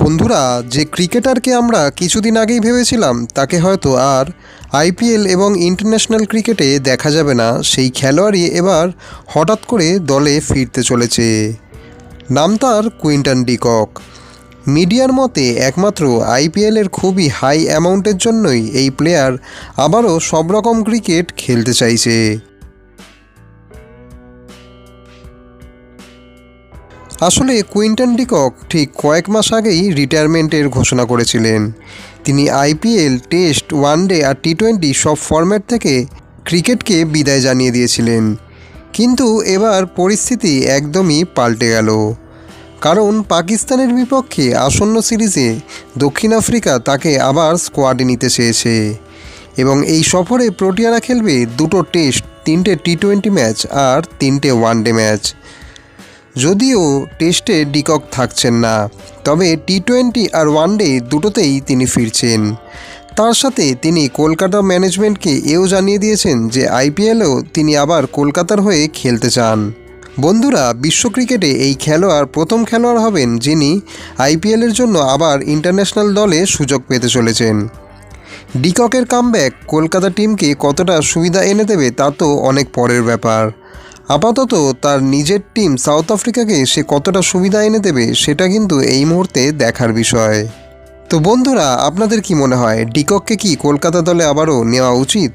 বন্ধুরা, যে ক্রিকেটারকে আমরা কিছুদিন আগেই ভেবেছিলাম, তাকে হয়তো আর আইপিএল এবং ইন্টারন্যাশনাল ক্রিকেটে দেখা যাবে না। সেই খেলোয়াড়ই এবার হঠাৎ করে দলে ফিরতে চলেছে। নাম তার কুইন্টন ডিকক মিডিয়ার মতে, একমাত্র আইপিএলের খুবই হাই অ্যামাউন্টের জন্যই এই প্লেয়ার আবারও সব রকম ক্রিকেট খেলতে চাইছে। আসলে কুইন্টন ডিকক ঠিক কয়েক মাস আগেই রিটায়ারমেন্টের ঘোষণা করেছিলেন। তিনি আইপিএল, টেস্ট, ওয়ানডে আর টি টোয়েন্টি সব ফরম্যাট থেকে ক্রিকেটকে বিদায় জানিয়ে দিয়েছিলেন। কিন্তু এবার পরিস্থিতি একদমই পাল্টে গেল। কারণ পাকিস্তানের বিপক্ষে আসন্ন সিরিজে দক্ষিণ আফ্রিকা তাকে আবার স্কোয়াডে নিতে চেয়েছে। এবং এই সফরে প্রোটিয়ারা খেলবে দুটো টেস্ট, তিনটে টি টোয়েন্টি ম্যাচ আর তিনটে ওয়ানডে ম্যাচ। যদিও টেস্টে ডিকক থাকছেন না, তবে টি টোয়েন্টি আর ওয়ানডে দুটোতেই তিনি ফিরছেন। তার সাথে তিনি কলকাতা ম্যানেজমেন্টকে এও জানিয়ে দিয়েছেন যে আইপিএলেও তিনি আবার কলকাতার হয়ে খেলতে চান। বন্ধুরা, বিশ্ব ক্রিকেটে এই খেলোয়াড় প্রথম খেলোয়াড় হবেন যিনি আইপিএলের জন্য আবার ইন্টারন্যাশনাল দলে সুযোগ পেতে চলেছেন। ডিককের কামব্যাক কলকাতা টিমকে কতটা সুবিধা এনে দেবে তা তো অনেক পরের ব্যাপার। আপাতত তার নিজের টিম সাউথ আফ্রিকাকে সে কতটা সুবিধা এনে দেবে সেটা কিন্তু এই মুহূর্তে দেখার বিষয়। তো বন্ধুরা, আপনাদের কি মনে হয়, ডিকককে কি কলকাতা দলে আবারও নেওয়া উচিত?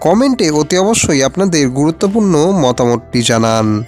কমেন্টে অতি অবশ্যই আপনাদের গুরুত্বপূর্ণ মতামতটি জানান।